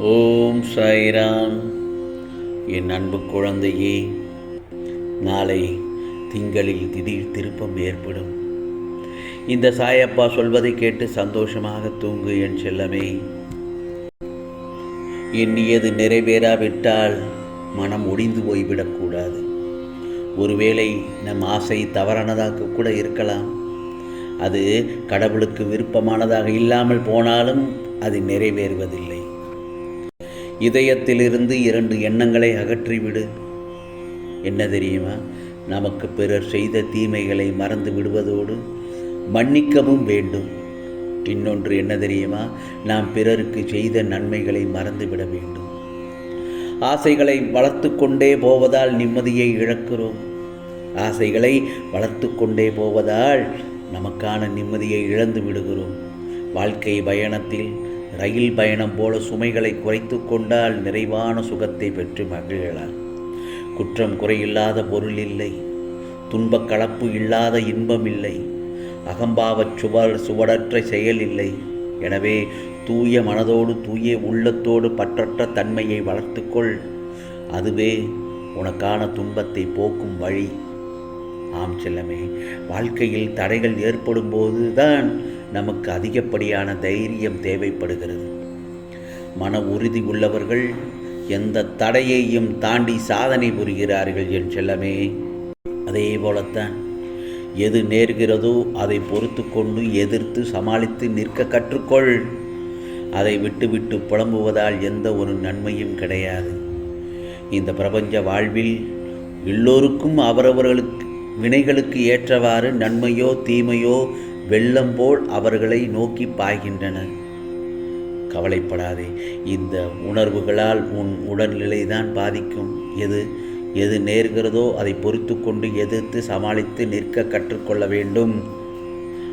ஓம் சாய்ராம். என் அன்பு குழந்தையே நாளை திங்களில் திடீர் திருப்பம் ஏற்படும். இந்த சாயப்பா சொல்வதை கேட்டு சந்தோஷமாக தூங்கு என் செல்லமே. எண்ணியது நிறைவேறாவிட்டால் மனம் ஒடிந்து போய்விடக்கூடாது ஒருவேளை நம் ஆசை தவறானதாக கூட இருக்கலாம். அது கடவுளுக்கு விருப்பமானதாக இல்லாமல் போனாலும் அது நிறைவேறுவதில்லை. இதயத்திலிருந்து இரண்டு எண்ணங்களை அகற்றிவிடு. என்ன தெரியுமா? நமக்கு பிறர் செய்த தீமைகளை மறந்து விடுவதோடு மன்னிக்கவும் வேண்டும். இன்னொன்று என்ன தெரியுமா? நாம் பிறருக்கு செய்த நன்மைகளை மறந்துவிட வேண்டும். ஆசைகளை வளர்த்து கொண்டே போவதால் நிம்மதியை இழக்கிறோம். ஆசைகளை வளர்த்து கொண்டே போவதால் நமக்கான நிம்மதியை இழந்து விடுகிறோம். வாழ்க்கை பயணத்தில் ரயில் பயணம் போல சுமைகளை குறைத்து கொண்டால் நிறைவான சுகத்தை பெற்று மகிழலாம். குற்றம் குறையில்லாத பொருள் இல்லை. துன்பக் கலப்பு இல்லாத இன்பம் இல்லை. அகம்பாவச் சுவர் சுவடற்ற செயல் இல்லை. எனவே தூய மனதோடு தூய உள்ளத்தோடு பற்றற்ற தன்மையை வளர்த்துக்கொள் அதுவே உனக்கான துன்பத்தை போக்கும் வழி. ஆம் செல்லமே வாழ்க்கையில் தடைகள் ஏற்படும் போதுதான் நமக்கு அதிகப்படியான தைரியம் தேவைப்படுகிறது. மன உறுதி உள்ளவர்கள் எந்த தடையையும் தாண்டி சாதனை புரிகிறார்கள் என் செல்லமே. அதே போலத்தான் எது நேர்கிறதோ அதை பொறுத்து கொண்டு எதிர்த்து சமாளித்து நிற்க கற்றுக்கொள். அதை விட்டுவிட்டு புலம்புவதால் எந்த ஒரு நன்மையும் கிடையாது. இந்த பிரபஞ்ச வாழ்வில் எல்லோருக்கும் அவரவர்களுக்கு வினைகளுக்கு ஏற்றவாறு நன்மையோ தீமையோ வெள்ளம் போல் அவர்களை நோக்கி பாய்கின்றன. கவலைப்படாதே இந்த உணர்வுகளால் உன் உடல்நிலை தான் பாதிக்கும். எது எது நேர்கிறதோ அதை பொறுத்து கொண்டு எதிர்த்து சமாளித்து நிற்க கற்றுக்கொள்ள வேண்டும்.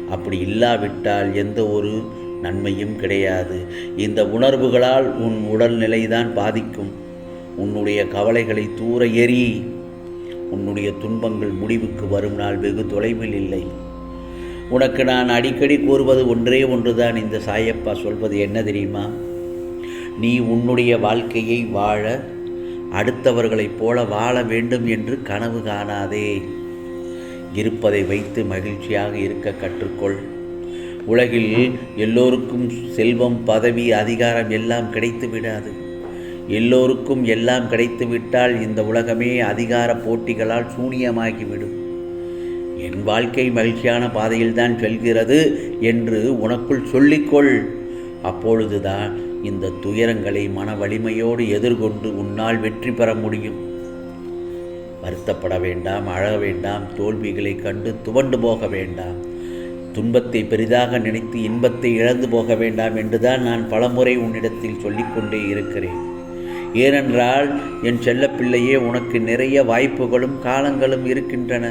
அப்படி இல்லாவிட்டால் எந்த ஒரு நன்மையும் கிடையாது. இந்த உணர்வுகளால் உன் உடல்நிலை தான் பாதிக்கும். உன்னுடைய கவலைகளை தூர எறி உன்னுடைய துன்பங்கள் முடிவுக்கு வரும் நாள் வெகு தொலைவில் இல்லை. உனக்கு நான் அடிக்கடி கூறுவது ஒன்றே ஒன்றுதான். இந்த சாயப்பா சொல்வது என்ன தெரியுமா? நீ உன்னுடைய வாழ்க்கையை வாழ அடுத்தவர்களைப் போல வாழ வேண்டும் என்று கனவு காணாதே. இருப்பதை வைத்து மகிழ்ச்சியாக இருக்க கற்றுக்கொள். உலகில் எல்லோருக்கும் செல்வம் பதவி அதிகாரம் எல்லாம் கிடைத்து விடாது. எல்லோருக்கும் எல்லாம் கிடைத்து விட்டால் இந்த உலகமே அதிகார போட்டிகளால் சூனியமாகிவிடும். என் வாழ்க்கை மகிழ்ச்சியான பாதையில் தான் செல்கிறது என்று உனக்குள் சொல்லிக்கொள். அப்பொழுதுதான் இந்த துயரங்களை மன வலிமையோடு எதிர்கொண்டு உன்னால் வெற்றி பெற முடியும். வருத்தப்பட வேண்டாம் அழ வேண்டாம் தோல்விகளை கண்டு துவண்டு போக வேண்டாம். துன்பத்தை பெரிதாக நினைத்து இன்பத்தை இழந்து போக வேண்டாம் என்றுதான் நான் பலமுறை உன்னிடத்தில் சொல்லிக்கொண்டே இருக்கிறேன். ஏனென்றால் என் செல்லப்பிள்ளையே உனக்கு நிறைய வாய்ப்புகளும் காலங்களும் இருக்கின்றன.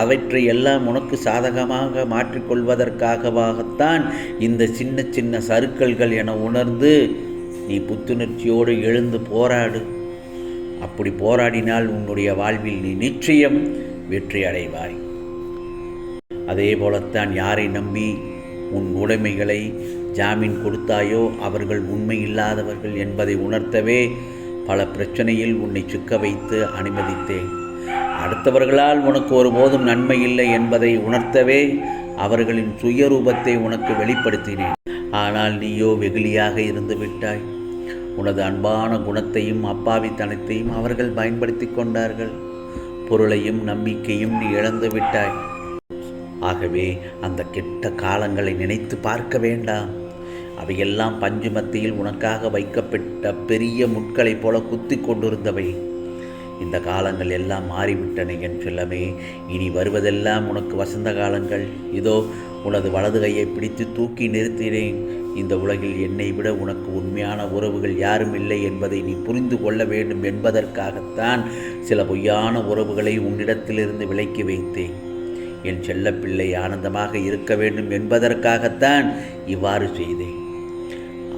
அவற்றை எல்லாம் உனக்கு சாதகமாக மாற்றிக்கொள்வதற்காகவாகத்தான் இந்த சின்ன சின்ன சறுக்கல்கள் என உணர்ந்து நீ புத்துணர்ச்சியோடு எழுந்து போராடு. அப்படி போராடினால் உன்னுடைய வாழ்வில் நீ நிச்சயம் வெற்றி அடைவாய். அதே போலத்தான் யாரை நம்பி உன் உடைமைகளை ஜாமீன் கொடுத்தாயோ அவர்கள் உண்மை இல்லாதவர்கள் என்பதை உணர்த்தவே பல பிரச்சனையில் உன்னை சிக்க வைத்து அனுமதித்தேன். அடுத்தவர்களால் உனக்கு ஒருபோதும் நன்மை இல்லை என்பதை உணர்த்தவே அவர்களின் சுயரூபத்தை உனக்கு வெளிப்படுத்தினேன். ஆனால் நீயோ வெகுளியாக இருந்து விட்டாய். உனது அன்பான குணத்தையும் அப்பாவித்தனத்தையும் அவர்கள் பயன்படுத்தி கொண்டார்கள். பொருளையும் நம்பிக்கையும் நீ இழந்து விட்டாய். ஆகவே அந்த கெட்ட காலங்களை நினைத்து பார்க்க வேண்டாம். அவையெல்லாம் பஞ்சு மத்தியில் உனக்காக வைக்கப்பட்ட பெரிய முட்களைப் போல குத்தி கொண்டிருந்தவை. இந்த காலங்கள் எல்லாம் மாறிவிட்டன என் செல்லமே. இனி வருவதெல்லாம் உனக்கு வசந்த காலங்கள். இதோ உனது வலது கையை பிடித்து தூக்கி நிறுத்தினேன். இந்த உலகில் என்னை விட உனக்கு உண்மையான உறவுகள் யாரும் இல்லை என்பதை நீ புரிந்து கொள்ள வேண்டும் என்பதற்காகத்தான் சில பொய்யான உறவுகளை உன்னிடத்திலிருந்து விலக்கி வைத்தேன். என் செல்லப்பிள்ளை ஆனந்தமாக இருக்க வேண்டும் என்பதற்காகத்தான் இவ்வாறு செய்தேன்.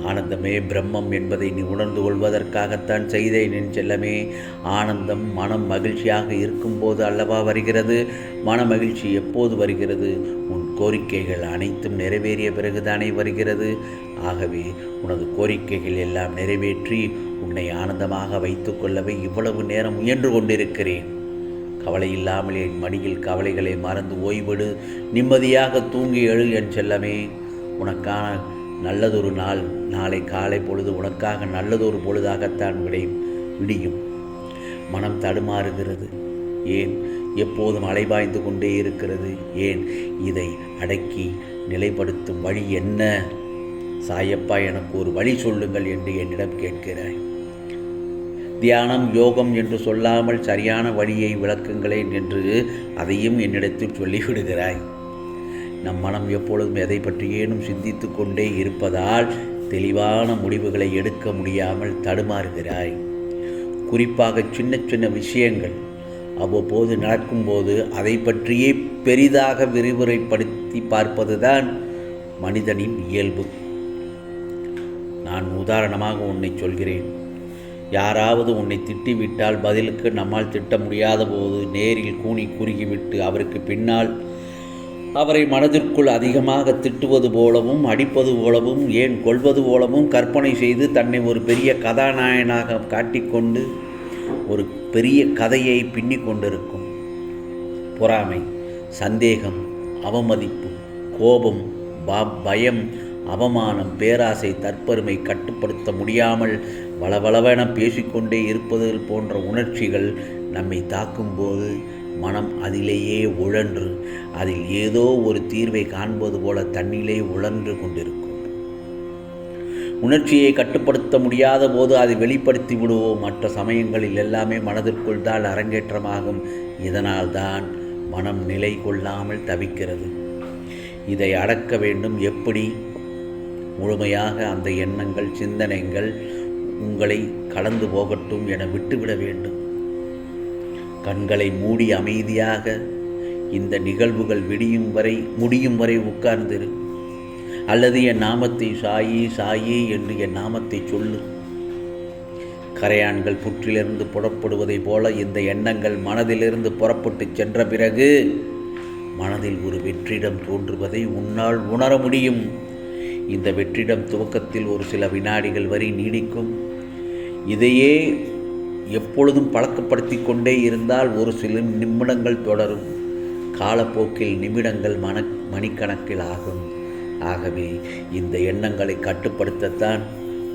ஆனந்தமே பிரம்மம் என்பதை நீ உணர்ந்து கொள்வதற்காகத்தான் செய்தேன் என் செல்லமே. ஆனந்தம் மனம் மகிழ்ச்சியாக இருக்கும்போது அல்லவா வருகிறது? மன மகிழ்ச்சி எப்போது வருகிறது? உன் கோரிக்கைகள் அனைத்தும் நிறைவேறிய பிறகுதானே வருகிறது. ஆகவே உனது கோரிக்கைகள் எல்லாம் நிறைவேற்றி உன்னை ஆனந்தமாக வைத்துக்கொள்ளவே இவ்வளவு நேரம் முயன்று கொண்டிருக்கிறேன். கவலை இல்லாமல் என் மடியில் கவலைகளை மறந்து ஓய்விடு. நிம்மதியாக தூங்கி எழு என் செல்லமே. உனக்கான நல்லதொரு நாள் நாளை காலை பொழுது உனக்காக நல்லதொரு பொழுதாகத்தான் விடை விடியும். மனம் தடுமாறுகிறது. ஏன்? எப்போதும் அலைபாய்ந்து கொண்டே இருக்கிறது. ஏன்? இதை அடக்கி நிலைப்படுத்தும் வழி என்ன? சாயப்பா எனக்கு ஒரு வழி சொல்லுங்கள் என்று என்னிடம் கேட்கிறாய். தியானம் யோகம் என்று சொல்லாமல் சரியான வழியை விளக்குங்களேன் என்று அதையும் என்னிடத்தில் சொல்லிவிடுகிறாய். நம் மனம் எப்பொழுதும் எதை பற்றியேனும் சிந்தித்து கொண்டே இருப்பதால் தெளிவான முடிவுகளை எடுக்க முடியாமல் தடுமாறுகிறாய். குறிப்பாக சின்ன சின்ன விஷயங்கள். அவ்வப்போது நடக்கும்போது அதை பற்றியே பெரிதாக விரிவுரைப்படுத்தி பார்ப்பதுதான் மனிதனின் இயல்பு. நான் உதாரணமாக உன்னை சொல்கிறேன். யாராவது உன்னை திட்டிவிட்டால் பதிலுக்கு நம்மால் திட்ட முடியாத போது நேரில் கூனி குறுகிவிட்டு அவருக்கு பின்னால் அவரை மனதிற்குள் அதிகமாக திட்டுவது போலவும் அடிப்பது போலவும் ஏன் கொள்வது போலவும் கற்பனை செய்து தன்னை ஒரு பெரிய கதாநாயகனாக காட்டிக்கொண்டு ஒரு பெரிய கதையை பின்னி கொண்டிருக்கும். பொறாமை சந்தேகம் அவமதிப்பு கோபம் ப- பயம் அவமானம் பேராசை தற்பெருமை கட்டுப்படுத்த முடியாமல் வளவளவென பேசிக்கொண்டே இருப்பது போன்ற உணர்ச்சிகள் நம்மை தாக்கும்போது மனம் அதிலேயே உழன்று அதில் ஏதோ ஒரு தீர்வை காண்பது போல தன்னிலே உழன்று கொண்டிருக்கும். உணர்ச்சியை கட்டுப்படுத்த முடியாத போது அதை வெளிப்படுத்தி விடுவோம். மற்ற சமயங்களில் எல்லாமே மனதிற்குள் தான் அரங்கேற்றமாகும். இதனால்தான் மனம் நிலை கொள்ளாமல் தவிக்கிறது. இதை அடக்க வேண்டும். எப்படி? முழுமையாக அந்த எண்ணங்கள் சிந்தனைகள் உங்களை கடந்து போகட்டும் என விட்டுவிட வேண்டும். கண்களை மூடி அமைதியாக இந்த நிகழ்வுகள் விடியும் வரை முடியும் வரை உட்கார்ந்திரு. அல்லது என் நாமத்தை சாயி சாயி என்று என் நாமத்தை சொல்லு. கரையான்கள் புற்றிலிருந்து புறப்படுவதைப் போல இந்த எண்ணங்கள் மனதிலிருந்து புறப்பட்டு சென்ற பிறகு மனதில் ஒரு வெற்றிடம் தோன்றுவதை உன்னால் உணர முடியும். இந்த வெற்றிடம் துவக்கத்தில் ஒரு சில வினாடிகள் வரை நீடிக்கும். இதையே எப்பொழுதும் பழக்கப்படுத்தி கொண்டே இருந்தால் ஒரு சில நிமிடங்கள் தொடரும். காலப்போக்கில் நிமிடங்கள் மன மணிக்கணக்கில் ஆகும். ஆகவே இந்த எண்ணங்களை கட்டுப்படுத்தத்தான்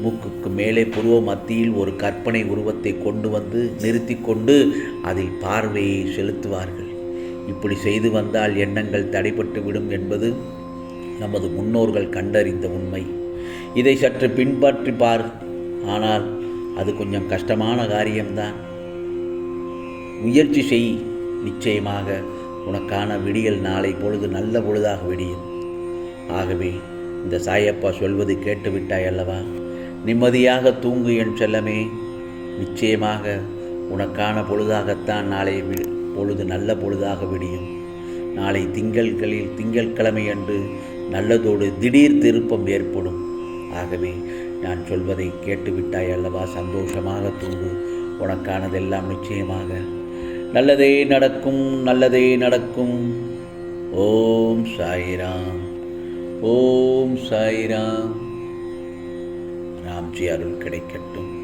மூக்குக்கு மேலே புருவ மத்தியில் ஒரு கற்பனை உருவத்தை கொண்டு வந்து நிறுத்தி கொண்டு அதில் பார்வையை செலுத்துவார்கள். இப்படி செய்து வந்தால் எண்ணங்கள் தடைப்பட்டு விடும் என்பது நமது முன்னோர்கள் கண்டறிந்த உண்மை. இதை சற்று பின்பற்றி பார் ஆனால் அது கொஞ்சம் கஷ்டமான காரியம்தான். முயற்சி செய் நிச்சயமாக உனக்கான விடியல் நாளை பொழுது நல்ல பொழுதாக விடியும். ஆகவே இந்த சாயப்பா சொல்வது கேட்டுவிட்டாய் அல்லவா? நிம்மதியாக தூங்கு என் செல்லமே. நிச்சயமாக உனக்கான பொழுதாகத்தான் நாளை வி- பொழுது நல்ல பொழுதாக விடியும். நாளை திங்கள்களில் திங்கட்கிழமை அன்று நல்லதோடு திடீர் திருப்பம் ஏற்படும். ஆகவே நான் சொல்வதை கேட்டுவிட்டாய் அல்லவா? சந்தோஷமாக தூங்கு. உனக்கானதெல்லாம் நிச்சயமாக. நல்லதே நடக்கும் நல்லதே நடக்கும். ஓம் சாய்ராம். ஓம் சாய்ராம். ராம்ஜி அருள் கிடைக்கட்டும்.